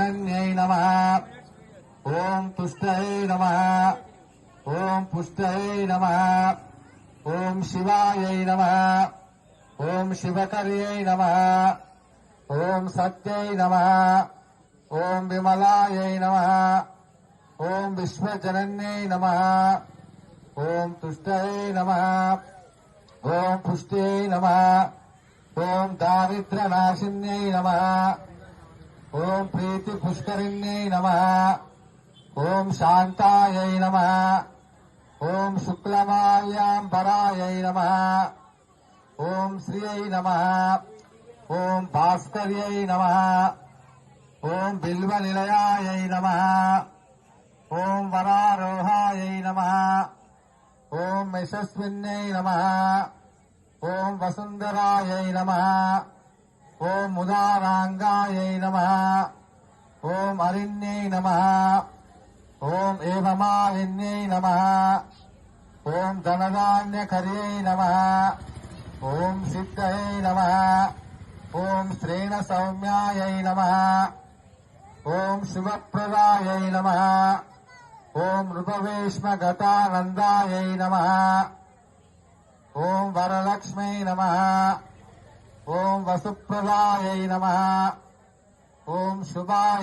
నమ ఓం తుష్టై నమ ఓం పుష్టై నమ ఓం శివాయై నమ ఓం శివకర్యై నమ ఓం సత్యై నమ ఓం విమలాయై నమ ఓం విశ్వజనన్యై నమ ఓం తుష్టై నమ ఓం పుష్ట్యై నమ ఓం దారిద్ర్యనాశిన్యై నమ ఓం ప్రీతి పుష్కరిణ్యై నమ ఓం శాంతాయై నమ ఓం శుక్లమాల్యాంబరాయై నమ ఓం శ్రియై నమ ఓం భాస్కర్యై నమ ఓం బిల్వనిలయాయై నమ ఓం వరారోహాయై నమ ఓం యశస్విన్యై నమ ఓం వసుంధరాయై నమ ఓం ఉదారాంగాయై నమ. ఓం అరిణ్యై నమ. ఓం ఏవమాలిన్యై నమ. ఓం ధనధాన్యకర్యై నమ. ఓం సిద్ధయై నమ. ఓం శ్రేణ సౌమ్యాయై నమ. ఓం శుభప్రదాయై నమ. ఓం నృపవేష్మగతానందాయై నమ. ఓం వరలక్ష్మై నమ. ఓం వసుప్రదాయ నమ. ఓం శుభాయ